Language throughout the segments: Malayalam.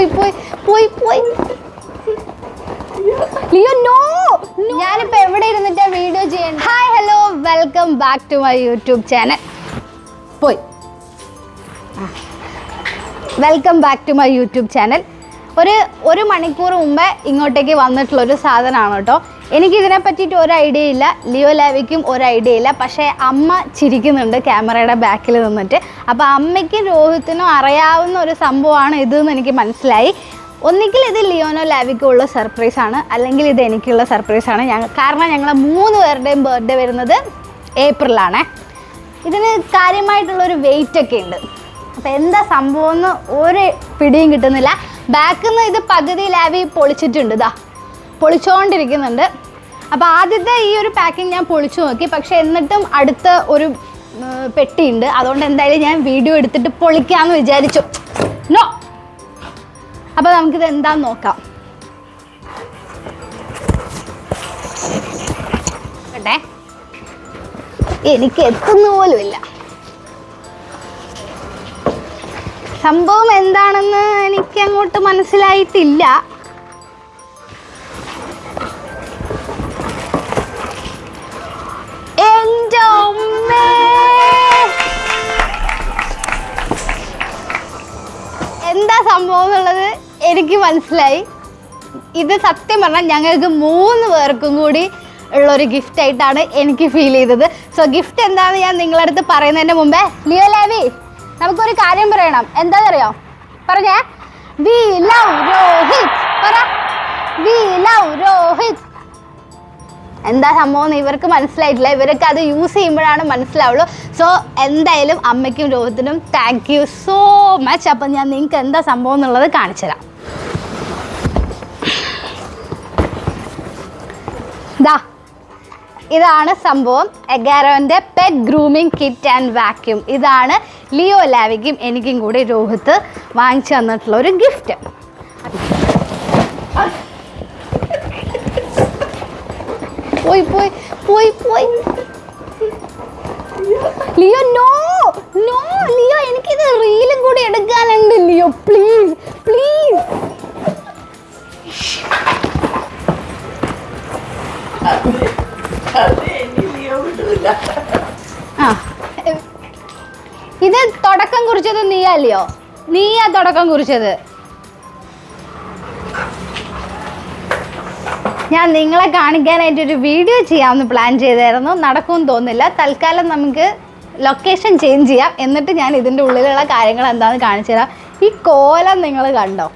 പോയി പോയി പോയി പോയി. ലിയോ നോ ഞാനിപ്പോ എവിടെ ഇരുന്നിട്ടാ വീഡിയോ ചെയ്യണം hi hello welcome back to my YouTube channel പോയി. Welcome back to my YouTube channel ഒരു ഒരു മണിക്കൂർ മുമ്പേ ഇങ്ങോട്ടേക്ക് വന്നിട്ടുള്ള ഒരു സാധനമാണ് കേട്ടോ. എനിക്കിതിനെ പറ്റിയിട്ട് ഒരു ഐഡിയ ഇല്ല. ലിയോ ലാവിക്കും ഒരു ഐഡിയ ഇല്ല. പക്ഷേ അമ്മ ചിരിക്കുന്നുണ്ട് ക്യാമറയുടെ ബാക്കിൽ നിന്നിട്ട്. അപ്പോൾ അമ്മയ്ക്കും രോഹിത്തിനും അറിയാവുന്ന ഒരു സംഭവമാണ് ഇതെന്ന് എനിക്ക് മനസ്സിലായി. ഒന്നുകിൽ ഇത് ലിയോനോ ലാവിക്കുള്ള സർപ്രൈസാണ് അല്ലെങ്കിൽ ഇത് എനിക്കുള്ള സർപ്രൈസാണ് ഞങ്ങൾ കാരണം ഞങ്ങൾ മൂന്ന് പേരുടെയും ബർത്ത്ഡേ വരുന്നത് ഏപ്രിലാണ്. ഇതിന് കാര്യമായിട്ടുള്ളൊരു വെയിറ്റ് ഒക്കെ ഉണ്ട്. അപ്പോൾ എന്താ സംഭവം എന്ന് ഒരു പിടിയും കിട്ടുന്നില്ല. ബാക്കിൽ നിന്ന് ഇത് പകുതി ലാവി പൊളിച്ചിട്ടുണ്ട്. ഇതാ പൊളിച്ചുകൊണ്ടിരിക്കുന്നുണ്ട് അപ്പോൾ ആദ്യത്തെ ഈ ഒരു പാക്കിംഗ് ഞാൻ പൊളിച്ചു നോക്കി. പക്ഷേ എന്നിട്ടും അടുത്ത ഒരു പെട്ടിയുണ്ട്. അതുകൊണ്ട് എന്തായാലും ഞാൻ വീഡിയോ എടുത്തിട്ട് പൊളിക്കാമെന്ന് വിചാരിച്ചു. നോ അപ്പോൾ നമുക്കിത് എന്താന്ന് നോക്കാം. എനിക്ക് എത്തുന്ന പോലുമില്ല സംഭവം എന്താണെന്ന് എനിക്ക് അങ്ങോട്ട് മനസ്സിലായിട്ടില്ല. എന്താ സംഭവം എന്നുള്ളത് എനിക്ക് മനസ്സിലായി. ഇത് സത്യം പറഞ്ഞാൽ ഞങ്ങൾക്ക് മൂന്ന് പേർക്കും കൂടി ഉള്ളൊരു ഗിഫ്റ്റ് ആയിട്ടാണ് എനിക്ക് ഫീൽ ചെയ്തത്. സോ ഗിഫ്റ്റ് എന്താണെന്ന് ഞാൻ നിങ്ങളുടെ അടുത്ത് പറയുന്നതിന് മുമ്പേ ലിയോ ലാവി നമുക്കൊരു കാര്യം പറയണം. എന്താണെന്നറിയോ പറഞ്ഞേ. വി ലവ് രോഹിത് പറ. വി ലവ് രോഹിത് എന്താ സംഭവം എന്ന് ഇവർക്ക് മനസ്സിലായിട്ടില്ല. ഇവർക്ക് അത് യൂസ് ചെയ്യുമ്പോഴാണ് മനസ്സിലാവുള്ളൂ. സോ എന്തായാലും അമ്മയ്ക്കും രോഹിത്തിനും താങ്ക് യു സോ മച്ച് അപ്പം ഞാൻ നിങ്ങൾക്ക് എന്താ സംഭവം എന്നുള്ളത് കാണിച്ചു തരാം. ദാ ഇതാണ് സംഭവം എഗാരോന്റെ pet grooming kit and vacuum ഇതാണ് ലിയോ ലാവിക്കും എനിക്കും കൂടി രോഹിത്ത് വാങ്ങിച്ചു തന്നിട്ടുള്ള ഒരു ഗിഫ്റ്റ് പോയി പോയി പോയി പോയി. ലിയോ നോ നോ ലിയോ എനിക്ക് ഇത് റീലും കൂടി എടുക്കാനുണ്ട് ലിയോ പ്ലീസ് പ്ലീസ് ആ ഇത് തുടക്കം കുറിച്ചത് നീയല്ലയോ നീയാ തുടക്കം കുറിച്ചത്. ഞാൻ നിങ്ങളെ കാണിക്കാനായിട്ട് ഒരു വീഡിയോ ചെയ്യാമെന്ന് പ്ലാൻ ചെയ്തായിരുന്നു. നടക്കുമെന്ന് തോന്നില്ല തൽക്കാലം നമുക്ക് ലൊക്കേഷൻ ചേഞ്ച് ചെയ്യാം. എന്നിട്ട് ഞാൻ ഇതിന്റെ ഉള്ളിലുള്ള കാര്യങ്ങൾ എന്താണെന്ന് കാണിച്ചു തരാം. ഈ കോലം നിങ്ങൾ കണ്ടോ?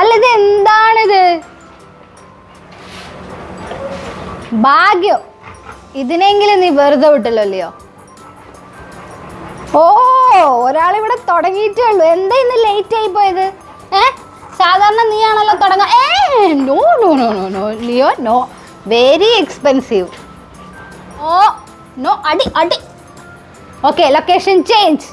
അല്ല ഇത് എന്താണിത്? ഭാഗ്യം. ഇതിനെങ്കിലും നീ വെറുതെ വിട്ടല്ലോ ഓ ഒരാളിവിടെ തുടങ്ങിയിട്ടേ ഉള്ളൂ. എന്താ ഇന്ന് ലേറ്റ് ആയി പോയത്? ഏ? സാധാരണ നീ ആണല്ലോ തുടങ്ങാം ഏ no no no no no Leo no very expensive oh no അടി അടി. ഓക്കെ ലൊക്കേഷൻ ചേഞ്ച്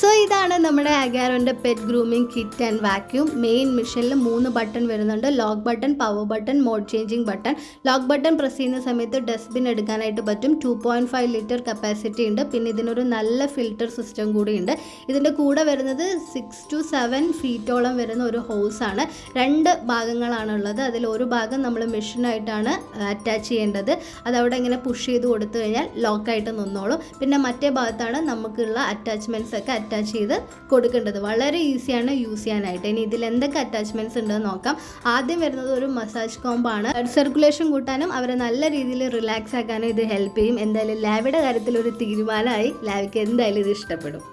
സോ ഇതാണ് നമ്മുടെ അഗാരോന്റെ pet grooming kit and vacuum main മിഷനിൽ മൂന്ന് ബട്ടൺ വരുന്നുണ്ട്. Lock button power button mode changing button lock button press ചെയ്യുന്ന സമയത്ത് ഡസ്റ്റ്ബിൻ എടുക്കാനായിട്ട് പറ്റും. Two point five litre capacity ഉണ്ട്. പിന്നെ ഇതിനൊരു നല്ല ഫിൽറ്റർ സിസ്റ്റം കൂടിയുണ്ട്. ഇതിന്റെ കൂടെ വരുന്നത് സിക്സ് ടു സെവൻ ഫീറ്റോളം വരുന്ന ഒരു ഹോസാണ് രണ്ട് ഭാഗങ്ങളാണ് ഉള്ളത് അതിൽ ഒരു ഭാഗം നമ്മൾ മെഷീനായിട്ടാണ് അറ്റാച്ച് ചെയ്യേണ്ടത്. അതവിടെ ഇങ്ങനെ പുഷ് ചെയ്ത് കൊടുത്തു കഴിഞ്ഞാൽ ലോക്കായിട്ട് നിന്നോളും. പിന്നെ മറ്റേ ഭാഗത്താണ് നമുക്കുള്ള അറ്റാച്ച്മെന്റ്സ് ഒക്കെ അറ്റാച്ച് ചെയ്ത് കൊടുക്കേണ്ടത്. വളരെ ഈസിയാണ് യൂസ് ചെയ്യാനായിട്ട്. ഇനി ഇതിൽ എന്തൊക്കെ അറ്റാച്ച്മെന്റ്സ് ഉണ്ടെന്ന് നോക്കാം. ആദ്യം വരുന്നത് ഒരു മസാജ് കോമ്പാണ് ബ്ലഡ് സർക്കുലേഷൻ കൂട്ടാനും അവരെ നല്ല രീതിയിൽ റിലാക്സ് ആക്കാനും ഇത് ഹെൽപ്പ് ചെയ്യും. എന്തായാലും ലാവിയുടെ കാര്യത്തിൽ ഒരു തീരുമാനമായി ലാവിക്ക് എന്തായാലും ഇത് ഇഷ്ടപ്പെടും.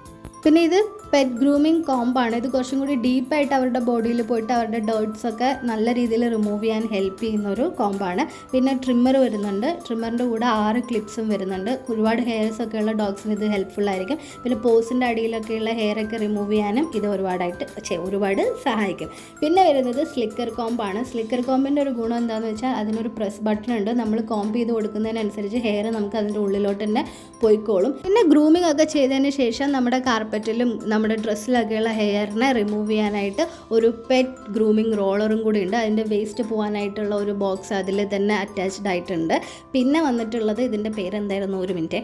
പിന്നെ ഇത് പെറ്റ് ഗ്രൂമിങ് കോമ്പാണ് ഇത് കുറച്ചും കൂടി ഡീപ്പായിട്ട് അവരുടെ ബോഡിയിൽ പോയിട്ട് അവരുടെ ഡേർട്സ് ഒക്കെ നല്ല രീതിയിൽ റിമൂവ് ചെയ്യാൻ ഹെൽപ്പ് ചെയ്യുന്ന ഒരു കോമ്പാണ് പിന്നെ ട്രിമ്മർ വരുന്നുണ്ട്. ട്രിമ്മറിന്റെ കൂടെ ആറ് ക്ലിപ്സും വരുന്നുണ്ട്. ഒരുപാട് ഹെയർസ് ഒക്കെ ഉള്ള ഡോഗ്സിന് ഇത് ഹെൽപ്ഫുൾ ആയിരിക്കും. പിന്നെ പോസിന്റെ അടിയിലൊക്കെയുള്ള ഹെയർ ഒക്കെ റിമൂവ് ചെയ്യാനും ഇത് ഒരുപാടായിട്ട് ഒരുപാട് സഹായിക്കും. പിന്നെ വരുന്നത് സ്ലിക്കർ കോമ്പാണ് സ്ലിക്കർ കോമ്പിന്റെ ഒരു ഗുണം എന്താണെന്ന് വെച്ചാൽ അതിനൊരു പ്രസ് ബട്ടൺ ഉണ്ട്. നമ്മൾ കോമ്പ് ചെയ്ത് കൊടുക്കുന്നതിനനുസരിച്ച് ഹെയർ നമുക്ക് അതിന്റെ ഉള്ളിലോട്ട് തന്നെ പോയിക്കോളും. പിന്നെ ഗ്രൂമിംഗ് ഒക്കെ ചെയ്തതിന് ശേഷം നമ്മുടെ കാർപ്പറ്റിലും നമ്മുടെ ഡ്രസ്സിലൊക്കെയുള്ള ഹെയറിനെ റിമൂവ് ചെയ്യാനായിട്ട് ഒരു പെറ്റ് ഗ്രൂമിങ് റോളറും കൂടി ഉണ്ട്. അതിന്റെ വേസ്റ്റ് പോകാനായിട്ടുള്ള ഒരു ബോക്സ് അതിൽ തന്നെ അറ്റാച്ച്ഡ് ആയിട്ടുണ്ട്. പിന്നെ വന്നിട്ടുള്ളത് ഇതിന്റെ പേരെന്തായിരുന്നു? ഒരു minute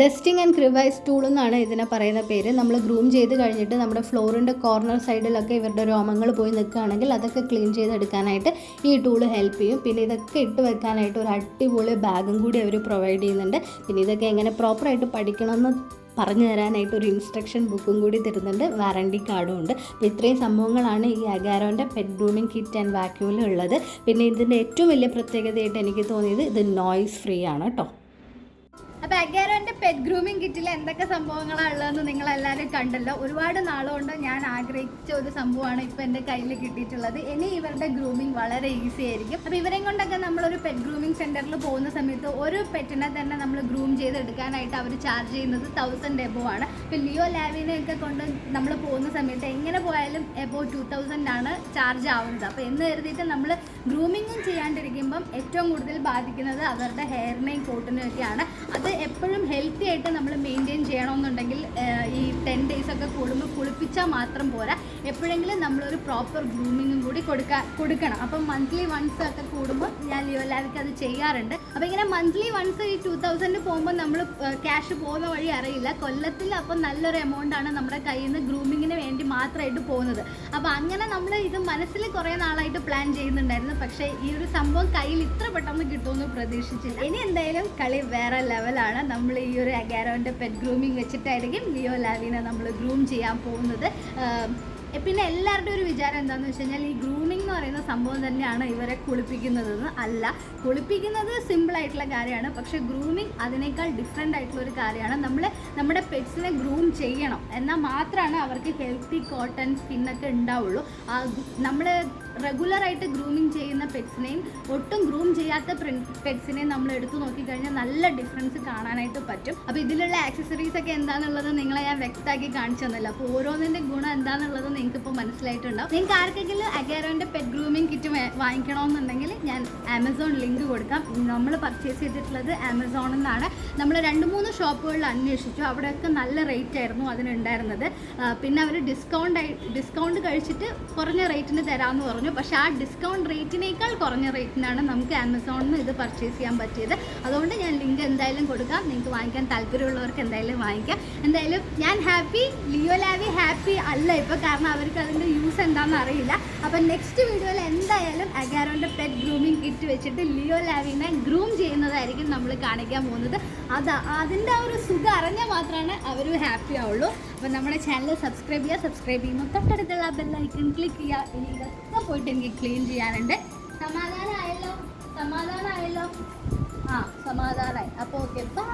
dusting and crevice tool എന്നാണ് ഇതിനെ പറയുന്ന പേര്. നമ്മൾ ഗ്രൂം ചെയ്ത് കഴിഞ്ഞിട്ട് നമ്മുടെ ഫ്ലോറിന്റെ കോർണർ സൈഡിലൊക്കെ ഇവരുടെ രോമങ്ങൾ പോയി നിൽക്കുകയാണെങ്കിൽ അതൊക്കെ ക്ലീൻ ചെയ്തെടുക്കാനായിട്ട് ഈ ടൂൾ ഹെൽപ്പ് ചെയ്യും. പിന്നെ ഇതൊക്കെ ഇട്ട് വെക്കാനായിട്ട് ഒരു അടിപൊളി ബാഗും കൂടി അവർ പ്രൊവൈഡ് ചെയ്യുന്നുണ്ട്. പിന്നെ ഇതൊക്കെ എങ്ങനെ പ്രോപ്പറായിട്ട് പഠിക്കണമെന്ന് പറഞ്ഞു തരാനായിട്ട് ഒരു ഇൻസ്ട്രക്ഷൻ ബുക്കും കൂടി തരുന്നുണ്ട്. വാറണ്ടി കാർഡും ഉണ്ട്. അപ്പോൾ ഇത്രയും സംഭവങ്ങളാണ് ഈ അഗാരോന്റെ പെറ്റ് ഗ്രൂമിങ് കിറ്റ് ആൻഡ് വാക്യൂമിൽ ഉള്ളത്. പിന്നെ ഇതിന്റെ ഏറ്റവും വലിയ പ്രത്യേകതയായിട്ട് എനിക്ക് തോന്നിയത് ഇത് നോയ്സ് ഫ്രീ ആണ് കേട്ടോ. അപ്പൊ അഗാരോന്റെ പെറ്റ് ഗ്രൂമിംഗ് കിറ്റിൽ എന്തൊക്കെ സംഭവങ്ങളാണ് ഉള്ളതെന്ന് നിങ്ങൾ എല്ലാവരും കണ്ടല്ലോ. ഒരുപാട് നാളുകൊണ്ട് ഞാൻ ആഗ്രഹിച്ച ഒരു സംഭവമാണ് ഇപ്പൊ എന്റെ കയ്യിൽ കിട്ടിയിട്ടുള്ളത്. ഇനി ഇവരുടെ ഗ്രൂമിംഗ് വളരെ ഈസി ആയിരിക്കും. അപ്പൊ ഇവരെയും കൊണ്ടൊക്കെ നമ്മൾ ഒരു പെറ്റ് ഗ്രൂമിംഗ് സെന്ററിൽ പോകുന്ന സമയത്ത് ഒരു പെറ്റിനെ തന്നെ നമ്മൾ ഗ്രൂം ചെയ്തെടുക്കാനായിട്ട് അവർ ചാർജ് ചെയ്യുന്നത് തൗസൻഡ് എബോ ആണ്. ഇപ്പൊ ലിയോ ലാവിനെ ഒക്കെ കൊണ്ട് നമ്മൾ പോകുന്ന സമയത്ത് എങ്ങനെ പോയാലും എബോ ടു തൗസൻഡ് ആണ് ചാർജ് ആവുന്നത്. അപ്പൊ എന്ന് കരുതിയിട്ട് നമ്മൾ ഗ്രൂമിങ്ങും ചെയ്യാണ്ടിരിക്കുമ്പം ഏറ്റവും കൂടുതൽ ബാധിക്കുന്നത് അവരുടെ ഹെയറിനെയും കോട്ടിനെയും ഒക്കെയാണ്. അത് എപ്പോഴും ഹെൽത്തി ആയിട്ട് നമ്മൾ മെയിന്റെയിൻ ചെയ്യണമെന്നുണ്ടെങ്കിൽ ഈ ടെൻ ഡേയ്സ് ഒക്കെ കൂടുമ്പോൾ കുളിപ്പിച്ചാൽ മാത്രം പോരാ. എപ്പോഴെങ്കിലും നമ്മളൊരു പ്രോപ്പർ ഗ്രൂമിങ്ങും കൂടി കൊടുക്കാൻ കൊടുക്കണം. അപ്പം മന്ത്ലി വൺസ് ഒക്കെ കൂടുമ്പോൾ ഞാൻ ലിയോ ലാബിക്ക് അത് ചെയ്യാറുണ്ട്. അപ്പോൾ ഇങ്ങനെ മന്ത്ലി വൺസ് ഈ ടു തൗസൻഡ് പോകുമ്പോൾ നമ്മൾ ക്യാഷ് പോകുന്ന വഴി അറിയില്ല. കൊല്ലത്തിൽ അപ്പം നല്ലൊരു എമൗണ്ട് ആണ് നമ്മുടെ കയ്യിൽ നിന്ന് ഗ്രൂമിങ്ങിന് വേണ്ടി മാത്രമായിട്ട് പോകുന്നത്. അപ്പോൾ അങ്ങനെ നമ്മൾ ഇത് മനസ്സിൽ കുറേ നാളായിട്ട് പ്ലാൻ ചെയ്യുന്നുണ്ടായിരുന്നു. പക്ഷേ ഈ ഒരു സംഭവം കയ്യിൽ ഇത്ര പെട്ടെന്ന് കിട്ടുമെന്ന് പ്രതീക്ഷിച്ചില്ല. ഇനി എന്തായാലും കളി വേറെ ലെവലാണ് നമ്മൾ ഈ ഒരു അഗാരോന്റെ പെറ്റ് ഗ്രൂമിങ് വെച്ചിട്ടായിരിക്കും ലിയോ ലാവിനെ നമ്മൾ ഗ്രൂം ചെയ്യാൻ പോകുന്നത്. പിന്നെ എല്ലാവരുടെയും ഒരു വിചാരം എന്താണെന്ന് വെച്ച് കഴിഞ്ഞാൽ ഈ ഗ്രൂമിംഗ് എന്ന് പറയുന്ന സംഭവം തന്നെയാണ് ഇവരെ കുളിപ്പിക്കുന്നതെന്ന് അല്ല. കുളിപ്പിക്കുന്നത് സിമ്പിളായിട്ടുള്ള കാര്യമാണ്. പക്ഷേ ഗ്രൂമിംഗ് അതിനേക്കാൾ ഡിഫറെന്റ് ആയിട്ടുള്ള ഒരു കാര്യമാണ്. നമ്മൾ നമ്മുടെ പെറ്റ്സിനെ ഗ്രൂം ചെയ്യണം. എന്നാൽ മാത്രമാണ് അവർക്ക് ഹെൽത്തി കോട്ടൺ സ്കിന്നൊക്കെ ഉണ്ടാവുള്ളൂ. നമ്മൾ റെഗുലറായിട്ട് ഗ്രൂമിങ് ചെയ്യുന്ന പെറ്റ്സിനെയും ഒട്ടും ഗ്രൂം ചെയ്യാത്ത പെറ്റ്സിനെയും നമ്മൾ എടുത്തു നോക്കിക്കഴിഞ്ഞാൽ നല്ല ഡിഫറൻസ് കാണാനായിട്ട് പറ്റും. അപ്പോൾ ഇതിലുള്ള ആക്സസറീസ് ഒക്കെ എന്താണെന്നുള്ളത് നിങ്ങളെ ഞാൻ വ്യക്തമാക്കി കാണിച്ചു തന്നില്ല. അപ്പോൾ ഓരോന്നിന്റെ ഗുണം എന്താണെന്നുള്ളത് നിങ്ങൾക്ക് ഇപ്പോൾ മനസ്സിലായിട്ടുണ്ടാവും. നിങ്ങൾക്ക് ആർക്കെങ്കിലും അഗാരോന്റെ പെറ്റ് ഗ്രൂമിങ് കിറ്റ് വാങ്ങിക്കണമെന്നുണ്ടെങ്കിൽ ഞാൻ ആമസോൺ ലിങ്ക് കൊടുക്കാം. നമ്മൾ പർച്ചേസ് ചെയ്തിട്ടുള്ളത് ആമസോണിൽ നിന്നാണ് നമ്മൾ രണ്ട് മൂന്ന് ഷോപ്പുകളിൽ അന്വേഷിച്ചു. അവിടെയൊക്കെ നല്ല റേറ്റ് ആയിരുന്നു അതിനുണ്ടായിരുന്നത്. പിന്നെ അവർ ഡിസ്കൗണ്ട് ഡിസ്കൗണ്ട് കഴിച്ചിട്ട് കുറഞ്ഞ റേറ്റിന് തരാമെന്ന് പറഞ്ഞു. പക്ഷേ ആ ഡിസ്കൗണ്ട് റേറ്റിനേക്കാൾ കുറഞ്ഞ റേറ്റിനാണ് നമുക്ക് ആമസോണിൽ നിന്ന് ഇത് പർച്ചേസ് ചെയ്യാൻ പറ്റിയത്. അതുകൊണ്ട് ഞാൻ ലിങ്ക് എന്തായാലും കൊടുക്കാം. നിങ്ങൾക്ക് വാങ്ങിക്കാൻ താല്പര്യമുള്ളവർക്ക് എന്തായാലും വാങ്ങിക്കാം. എന്തായാലും ഞാൻ ഹാപ്പി ലിയോ ലാവി ഹാപ്പി അല്ല ഇപ്പോൾ കാരണം അവർക്ക് അതിന്റെ യൂസ് എന്താണെന്ന് അറിയില്ല. അപ്പം നെക്സ്റ്റ് വീഡിയോയിൽ എന്തായാലും അഗാരോന്റെ പെറ്റ് ഗ്രൂമിംഗ് കിറ്റ് വെച്ചിട്ട് ലിയോ ലാവിനെ ഗ്രൂം ചെയ്യുന്നതായിരിക്കും നമ്മൾ കാണിക്കാൻ പോകുന്നത്. അത് അതിന്റെ ആ ഒരു സുഖം അറിഞ്ഞാൽ മാത്രമാണ് അവർ ഹാപ്പി ആവുള്ളൂ. അപ്പം നമ്മുടെ ചാനൽ സബ്സ്ക്രൈബ് ചെയ്യുക. സബ്സ്ക്രൈബ് ചെയ്യുമ്പോൾ തൊട്ടടുത്തുള്ള ബെല്ലൈക്കൺ ക്ലിക്ക് ചെയ്യുക. ഇനി ഇതൊക്കെ പോയിട്ട് എനിക്ക് ക്ലീൻ ചെയ്യാനുണ്ട്. സമാധാനമായല്ലോ സമാധാനമായല്ലോ ആ സമാധാനമായി അപ്പോൾ ഓക്കെ ബൈ